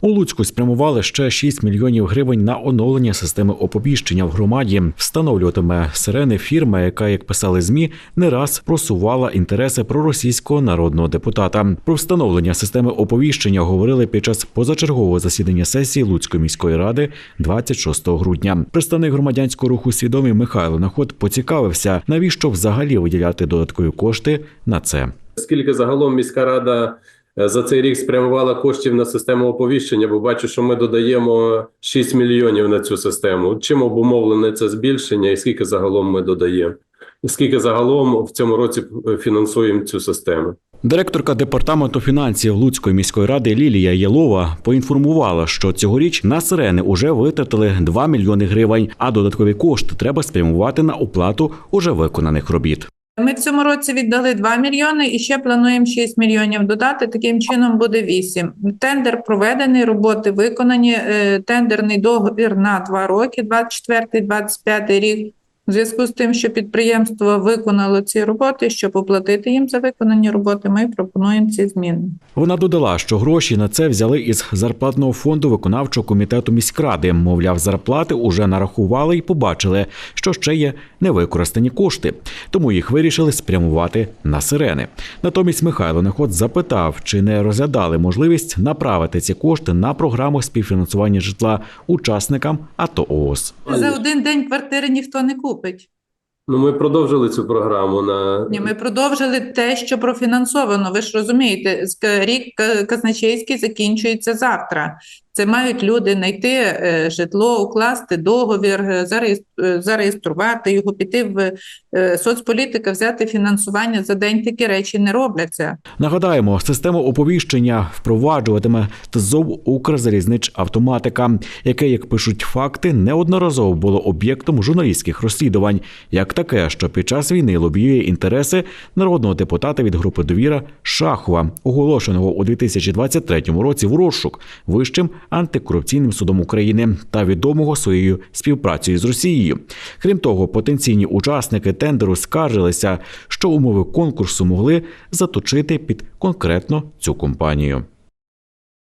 У Луцьку спрямували ще 6 мільйонів гривень на оновлення системи оповіщення в громаді. Встановлюватиме сирени фірма, яка, як писали змі, не раз просувала інтереси проросійського народного депутата. Про встановлення системи оповіщення говорили під час позачергового засідання сесії Луцької міської ради 26 грудня. Представник громадянського руху свідомий Михайло Наход поцікавився, навіщо взагалі виділяти додаткові кошти на це. Скільки загалом міська рада за цей рік спрямувала коштів на систему оповіщення, бо бачу, що ми додаємо 6 мільйонів на цю систему. Чим обумовлене це збільшення, і скільки загалом ми додаємо? Скільки загалом в цьому році е, фінансуємо цю систему? Директорка департаменту фінансів Луцької міської ради Лілія Єлова поінформувала, що цьогоріч на сирени уже витратили 2 мільйони гривень, а додаткові кошти треба спрямувати на оплату уже виконаних робіт. Ми в цьому році віддали 2 мільйони і ще плануємо 6 мільйонів додати. Таким чином буде 8. Тендер проведений, роботи виконані. Е, Тендерний договір на 2 роки, 24-25 рік. У зв'язку з тим, що підприємство виконало ці роботи, щоб оплатити їм за виконані роботи, ми пропонуємо ці зміни. Вона додала, що гроші на це взяли із зарплатного фонду виконавчого комітету міськради. Мовляв, зарплати уже нарахували і побачили, що ще є невикористані кошти, тому їх вирішили спрямувати на сирени. Натомість Михайло Неход запитав, чи не розглядали можливість направити ці кошти на програму співфінансування житла учасникам АТО ООС. За один день квартири ніхто не купить. Ну, ми продовжили цю програму на Ні, ми продовжили те, що профінансовано. Ви ж розумієте, рік казначейський закінчується завтра. Це мають люди знайти е, житло, укласти договір, е, е, зареєструвати його, піти в соцполітика, взяти фінансування за день. Такі речі не робляться. Нагадаємо, систему оповіщення впроваджуватиме ТЗОВ Укрзалізнич Автоматика, яке, як пишуть факти, неодноразово було об'єктом журналістських розслідувань, як таке, що під час війни лобіює інтереси народного депутата від групи довіра Шахова, оголошеного у 2023 році в розшук вищим антикорупційним судом України та відомого своєю співпрацею з Росією. Крім того, потенційні учасники тендеру скаржилися, що умови конкурсу могли заточити під конкретно цю компанію.